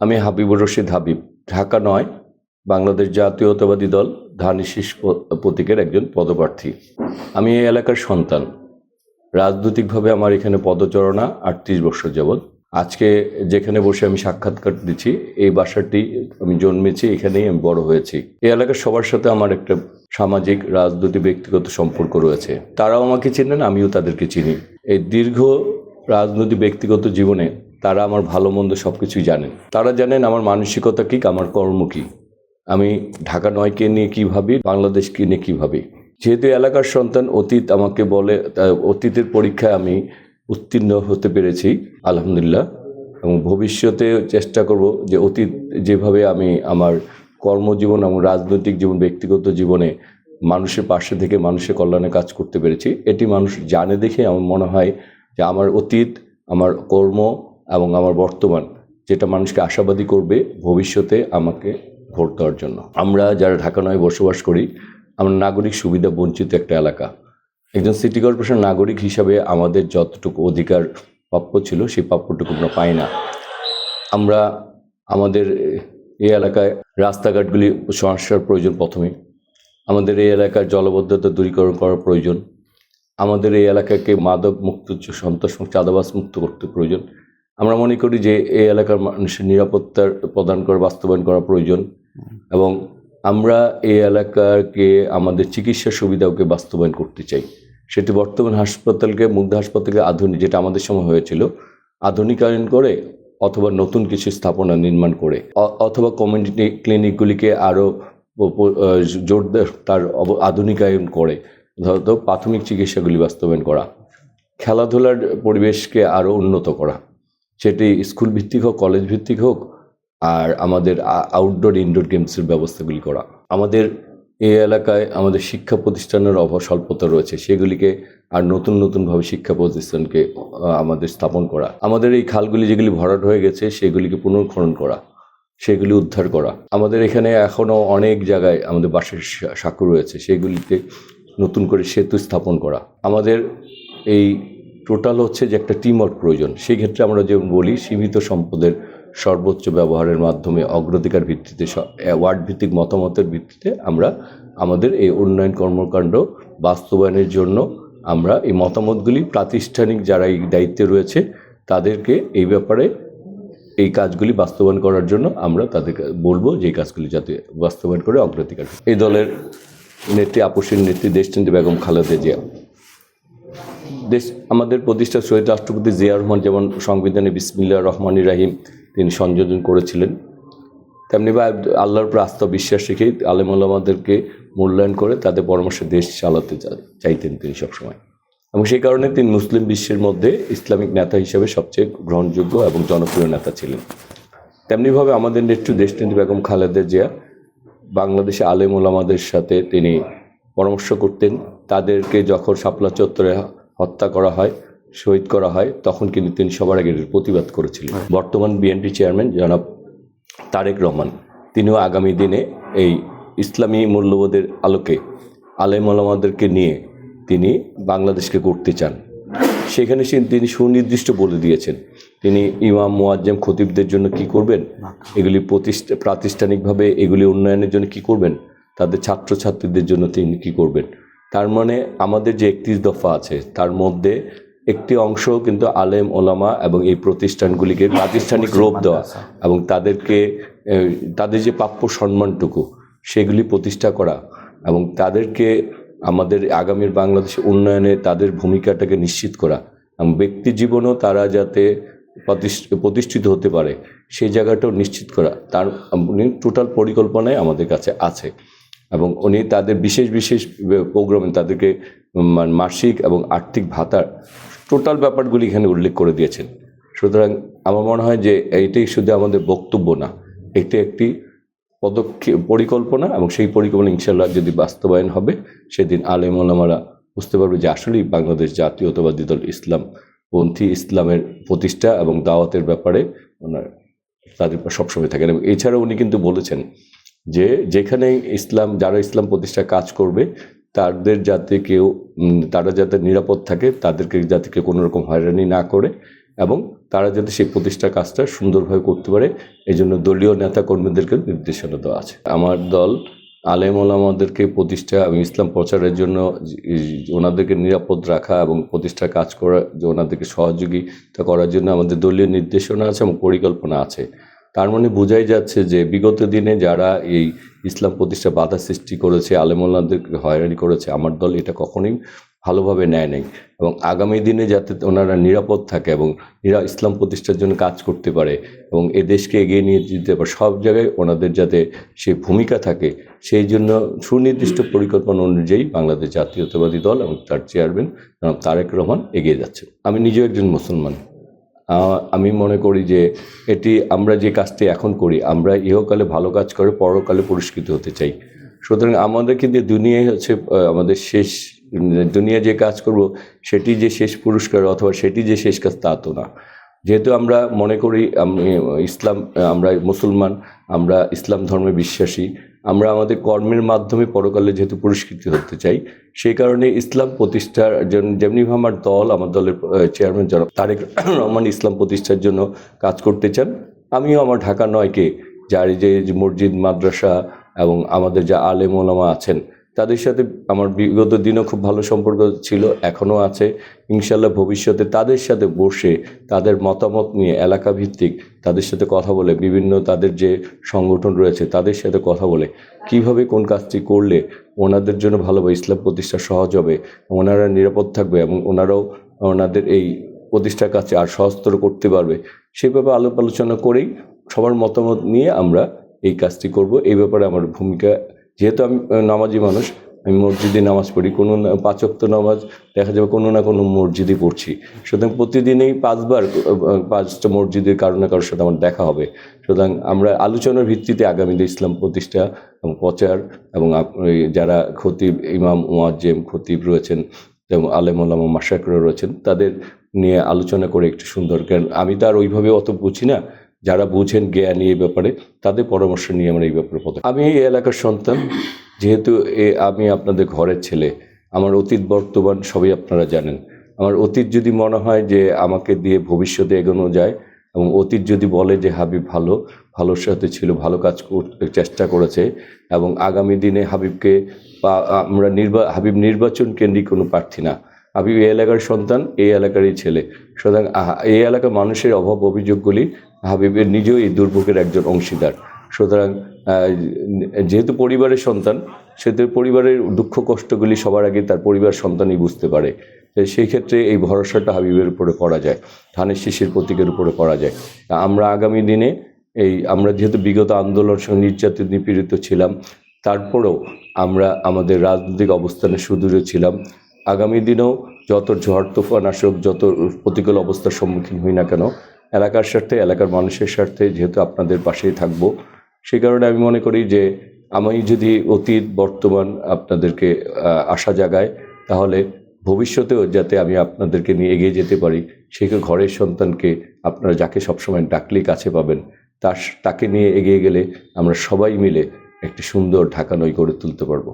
আমি হাবিবুর রশিদ হাবিব, ঢাকা নয়, বাংলাদেশ জাতীয়তাবাদী দল ধানিশিস প্রতীকের একজন পদপ্রার্থী। আমি এই এলাকার সন্তান। রাজনৈতিকভাবে আমার এখানে পদচারণা আটত্রিশ বছর যাবৎ। আজকে যেখানে বসে আমি সাক্ষাৎকার দিচ্ছি, এই বাসাটি আমি জন্মেছি, এখানেই আমি বড় হয়েছি। এই এলাকার সবার সাথে আমার একটা সামাজিক, রাজনৈতিক, ব্যক্তিগত সম্পর্ক রয়েছে। তারাও আমাকে চেনেন, আমিও তাদেরকে চিনি। এই দীর্ঘ রাজনৈতিক, ব্যক্তিগত জীবনে তারা আমার ভালো মন্দ সব কিছুই জানেন। তারা জানেন আমার মানসিকতা কী, আমার কর্ম কী। আমি ঢাকা নয়কে নিয়ে কী ভাবি, বাংলাদেশকে নিয়ে কী ভাবি। যেহেতু এলাকার সন্তান, অতীত আমাকে বলে অতীতের পরীক্ষায় আমি উত্তীর্ণ হতে পেরেছি, আলহামদুলিল্লাহ। এবং ভবিষ্যতে চেষ্টা করব যে অতীত যেভাবে আমি আমার কর্মজীবন এবং রাজনৈতিক জীবন, ব্যক্তিগত জীবনে মানুষের পাশে থেকে মানুষের কল্যাণে কাজ করতে পেরেছি। এটি মানুষ জানে দেখে আমার মনে হয় যে আমার অতীত, আমার কর্ম এবং আমার বর্তমান যেটা মানুষকে আশাবাদী করবে ভবিষ্যতে আমাকে ভোট দেওয়ার জন্য। আমরা যারা ঢাকা নয় বসবাস করি, আমরা নাগরিক সুবিধা বঞ্চিত একটা এলাকা। একজন সিটি কর্পোরেশন নাগরিক হিসাবে আমাদের যতটুকু অধিকার প্রাপ্য ছিল, সেই প্রাপ্যটুকু আমরা পাই না। আমরা আমাদের এই এলাকায় রাস্তাঘাটগুলি সংস্কার প্রয়োজন প্রথমে। আমাদের এই এলাকার জলবদ্ধতা দূরীকরণ করার প্রয়োজন। আমাদের এই এলাকাকে মাদক মুক্ত, সন্ত্রাস চাঁদাবাস মুক্ত করতে প্রয়োজন। আমরা মনে করি যে এই এলাকার মানুষের নিরাপত্তার প্রদান করা, বাস্তবায়ন করা প্রয়োজন এবং আমরা এই এলাকাকে, আমাদের চিকিৎসা সুবিধাকে বাস্তবায়ন করতে চাই। সেটি বর্তমান হাসপাতালকে, মুগ্ধ হাসপাতালকে আধুনিক, যেটা আমাদের সময় হয়েছিল, আধুনিকায়ন করে অথবা নতুন কিছু স্থাপনা নির্মাণ করে। অথবা কমিউনিটি ক্লিনিকগুলিকে আরও জোর দে- তার আধুনিকায়ন করে। ধরো প্রাথমিক চিকিৎসাগুলি বাস্তবায়ন করা, খেলাধুলার পরিবেশকে আরও উন্নত করা। সেটি স্কুল ভিত্তিক হোক, কলেজ ভিত্তিক হোক, আর আমাদের আউটডোর ইনডোর গেমসের ব্যবস্থাগুলি করা। আমাদের এই এলাকায় আমাদের শিক্ষা প্রতিষ্ঠানের অভাব স্বল্পতা রয়েছে, সেগুলিকে আর নতুন নতুনভাবে শিক্ষা প্রতিষ্ঠানকে আমাদের স্থাপন করা। আমাদের এই খালগুলি যেগুলি ভরাট হয়ে গেছে, সেগুলিকে পুনর্খনন করা, সেগুলি উদ্ধার করা। আমাদের এখানে এখনও অনেক জায়গায় আমাদের বাঁশের সা- সাঁকো রয়েছে, সেগুলিতে নতুন করে সেতু স্থাপন করা। আমাদের এই টোটাল হচ্ছে যে একটা টিম ওয়ার্ক প্রয়োজন। সেই ক্ষেত্রে আমরা যেমন বলি, সীমিত সম্পদের সর্বোচ্চ ব্যবহারের মাধ্যমে অগ্রাধিকার ভিত্তিতে ওয়ার্ড ভিত্তিক মতামতের ভিত্তিতে আমরা আমাদের এই উন্নয়ন কর্মকাণ্ড বাস্তবায়নের জন্য আমরা এই মতামতগুলি প্রাতিষ্ঠানিক যারা এই দায়িত্বে রয়েছে, তাদেরকে এই ব্যাপারে এই কাজগুলি বাস্তবায়ন করার জন্য আমরা তাদেরকে বলব যে কাজগুলি যাতে বাস্তবায়ন করে অগ্রাধিকার এই দলের নেত্রী, আপসীর নেত্রী দেশচন্দ্রী বেগম খালেদা জিয়া দেশ আমাদের প্রতিষ্ঠা শহীদ রাষ্ট্রপতি জিয়া রহমান যেমন সংবিধানে বিসমিল্লা রহমান রাহিম তিনি সংযোজন করেছিলেন, তেমনি বা আল্লাহর উপর আস্থা বিশ্বাস রেখেই আলেম আলামাদেরকে মূল্যায়ন করে তাদের পরামর্শে দেশ চালাতে চাইতেন তিনি সবসময়। এবং সেই কারণে তিনি মুসলিম বিশ্বের মধ্যে ইসলামিক নেতা হিসেবে সবচেয়ে গ্রহণযোগ্য এবং জনপ্রিয় নেতা ছিলেন। তেমনিভাবে আমাদের নেত্রী দেশনেত্রী বেগম খালেদা জিয়া বাংলাদেশে আলেম ওলামাদের সাথে তিনি পরামর্শ করতেন, তাদেরকে যখন শাপলা চত্বরে হত্যা করা হয় শহীদ করা হয় তখন কিন্তু তিনি সবার আগে প্রতিবাদ করেছিলেন। বর্তমান বিএনপি চেয়ারম্যান জনাব তারেক রহমান তিনিও আগামী দিনে এই ইসলামী মূল্যবোধের আলোকে আলেম ওলামাদেরকে নিয়ে তিনি বাংলাদেশকে করতে চান। সেখানে সে- তিনি সুনির্দিষ্ট বলে দিয়েছেন তিনি ইমাম মুয়াজ্জেম খতিবদের জন্য কি করবেন? এগুলি প্রতিষ্ঠা প্রাতিষ্ঠানিকভাবে এগুলি উন্নয়নের জন্য কি করবেন? তাদের ছাত্রছাত্রীদের জন্য তিনি কি করবেন? তার মানে আমাদের যে একত্রিশ দফা আছে তার মধ্যে একটি অংশ কিন্তু আলেম ওলামা এবং এই প্রতিষ্ঠানগুলিকে প্রাতিষ্ঠানিক রূপ দেওয়া এবং তাদেরকে তাদের যে প্রাপ্য সম্মানটুকু সেগুলি প্রতিষ্ঠা করা এবং তাদেরকে আমাদের আগামীর বাংলাদেশের উন্নয়নে তাদের ভূমিকাটাকে নিশ্চিত করা এবং ব্যক্তি জীবনেও তারা যাতে প্রতিষ্ঠ- প্রতিষ্ঠিত হতে পারে সেই জায়গাটাও নিশ্চিত করা। তার টোটাল পরিকল্পনায় আমাদের কাছে আছে। এবং উনি তাদের বিশেষ বিশেষ প্রোগ্রামে, তাদেরকে মা- মাসিক এবং আর্থিক ভাতার টোটাল ব্যাপারগুলি এখানে উল্লেখ করে দিয়েছেন। সুতরাং আমার মনে হয় যে এইটাই শুধু আমাদের বক্তব্য না, এটি একটি পদক্ষেপ পরিকল্পনা এবং সেই পরিকল্পনা ইনশাল্লাহ যদি বাস্তবায়ন হবে, সেদিন আলেম বুঝতে পারবে যে আসলেই বাংলাদেশ জাতীয়তাবাদী দল ইসলাম পন্থী ইসলামের প্রতিষ্ঠা এবং দাওয়াতের ব্যাপারে ওনার তাদের সবসময় থাকেন এবং এছাড়াও উনি কিন্তু বলেছেন যে যেখানে ইসলাম, যারা ইসলাম প্রতিষ্ঠায় কাজ করবে, তাদের যাতে কেউ তারা যাতে নিরাপদ থাকে, তাদেরকে যাতে কেউ কোনো রকম হয়রানি না করে এবং তারা যাতে সেই প্রতিষ্ঠা কাজটা সুন্দরভাবে করতে পারে এই জন্য দলীয় নেতা কর্মীদেরকে নির্দেশনা দেওয়া আছে। আমার দল আলেম ওলামাদেরকে প্রতিষ্ঠা এবং ইসলাম প্রচারের জন্য ওনাদেরকে নিরাপদ রাখা এবং প্রতিষ্ঠা কাজ করা, ওনাদেরকে সহযোগিতা করার জন্য আমাদের দলীয় নির্দেশনা আছে এবং পরিকল্পনা আছে। তার মানে বোঝাই যাচ্ছে যে বিগত দিনে যারা এই ইসলাম প্রতিষ্ঠা বাধা সৃষ্টি করেছে আলেমোল্লাদেরকে হয়রানি করেছে, আমার দল এটা কখনোই ভালোভাবে নেয় নাই। এবং আগামী দিনে যাতে ওনারা নিরাপদ থাকে এবং নিরা ইসলাম প্রতিষ্ঠার জন্য কাজ করতে পারে এবং এ দেশকে এগিয়ে নিয়ে যেতে পারে, সব জায়গায় ওনাদের যাতে সে ভূমিকা থাকে, সেই জন্য সুনির্দিষ্ট পরিকল্পনা অনুযায়ী বাংলাদেশ জাতীয়তাবাদী দল এবং তার চেয়ারম্যান তারেক রহমান এগিয়ে যাচ্ছে আমি নিজেও একজন মুসলমান। আমি মনে করি যে এটি আমরা যে কাজটি এখন করি, আমরা ইহকালে ভালো কাজ করে পরকালে পুরস্কৃত হতে চাই। সুতরাং আমাদের কিন্তু দুনিয়ায় হচ্ছে আমাদের শেষ দুনিয়া যে কাজ করব, সেটি যে শেষ পুরস্কার অথবা সেটি যে শেষ কাজ তা তো না। যেহেতু আমরা মনে করি, আমি ইসলাম, আমরা মুসলমান, আমরা ইসলাম ধর্মে বিশ্বাসী আমরা আমাদের কর্মের মাধ্যমে পরকালে যেহেতু পুরস্কৃত হতে চাই, সেই কারণে ইসলাম প্রতিষ্ঠার যেমনিভাবে আমার দল, আমার দলের চেয়ারম্যান জনাব তারেক রহমান ইসলাম প্রতিষ্ঠার জন্য কাজ করতে চান, আমিও আমার ঢাকা নয়কে, যার যে মসজিদ, মাদ্রাসা এবং আমাদের যা আলেম ওলামা আছেন তাদের সাথে আমার বিগত দিনও খুব ভালো সম্পর্ক ছিল, এখনও আছে। ইনশাল্লাহ ভবিষ্যতে তাদের সাথে বসে তাদের মতামত নিয়ে এলাকা ভিত্তিক তাদের সাথে কথা বলে, বিভিন্ন তাদের যে সংগঠন রয়েছে তাদের সাথে কথা বলে, কীভাবে কোন কাজটি করলে ওনাদের জন্য ভালো হবে ইসলাম প্রতিষ্ঠা সহজ হবে, ওনারা নিরাপদ থাকবে এবং ওনারাও ওনাদের এই প্রতিষ্ঠার কাছে আর সহজতর করতে পারবে, সেভাবে আলোপ আলোচনা করেই সবার মতামত নিয়ে আমরা এই কাজটি করব। এই ব্যাপারে আমার ভূমিকা যেহেতু আমি নামাজি মানুষ, আমি মসজিদে নামাজ পড়ি। কোনো পাঁচক্ত নামাজ দেখা যাবে কোনো না কোনো মসজিদে পড়ছি। সুতরাং প্রতিদিনই পাঁচবার পাঁচটা মসজিদের কারও না কারোর সাথে আমার দেখা হবে। সুতরাং আমরা আলোচনার ভিত্তিতে আগামীতে ইসলাম প্রতিষ্ঠা এবং প্রচার এবং যারা খতিব ইমাম ওয়াজ্জেম খতিব রয়েছেন, যেমন আলেম আলামা মাসাকরা রয়েছেন, তাদের নিয়ে আলোচনা করে একটু সুন্দর কারণ আমি তো আর ওইভাবে অত বুঝি না। যারা বুঝেন জ্ঞানী এই ব্যাপারে, তাদের পরামর্শ নিয়ে আমরা এই ব্যাপারে পদক্ষেপ আমি এই এলাকার সন্তান, যেহেতু এ, আমি আপনাদের ঘরের ছেলে, আমার অতীত বর্তমান সবই আপনারা জানেন। আমার অতীত যদি মনে হয় যে আমাকে দিয়ে ভবিষ্যতে এগোনো যায়, এবং অতীত যদি বলে যে হাবিব ভালো, ভালোর সাথে ছিল, ভালো কাজ চেষ্টা করেছে, এবং আগামী দিনে হাবিবকে আমরা নির্বা, হাবিব নির্বাচন কেন্দ্রিক কোনো প্রার্থী না হাবিব এই এলাকার সন্তান, এই এলাকারই ছেলে। সুতরাং এই এলাকার মানুষের অভাব অভিযোগগুলি হাবিবের নিজেও এই দুর্ভোগের একজন অংশীদার। সুতরাং যেহেতু পরিবারের সন্তান, সেহেতু পরিবারের দুঃখ কষ্টগুলি সবার আগে তার পরিবার সন্তানই বুঝতে পারে। সেই ক্ষেত্রে এই ভরসাটা হাবিবের উপরে করা যায়, ধানের শিশির প্রতীকের উপরে করা যায়। আমরা আগামী দিনে এই, আমরা যেহেতু বিগত আন্দোলন সঙ্গে নির্যাতিত, নিপীড়িত ছিলাম, তারপরেও আমরা আমাদের রাজনৈতিক অবস্থানে সুদূরে ছিলাম। আগামী দিনেও যত ঝড় তুফান আসুক, যত প্রতিকূল অবস্থার সম্মুখীন হই না কেন, এলাকার স্বার্থে, এলাকার মানুষের স্বার্থে যেহেতু আপনাদের পাশেই থাকব, সেই কারণে আমি মনে করি যে আমি যদি অতীত, বর্তমান আপনাদেরকে আশা জাগায় তাহলে ভবিষ্যতেও যাতে আমি আপনাদেরকে নিয়ে এগিয়ে যেতে পারি, সেই ঘরের সন্তানকে আপনারা যাকে সবসময় ডাকলেই কাছে পাবেন, তার, তাকে নিয়ে এগিয়ে গেলে আমরা সবাই মিলে একটি সুন্দর ঢাকা নই গড়ে তুলতে পারব।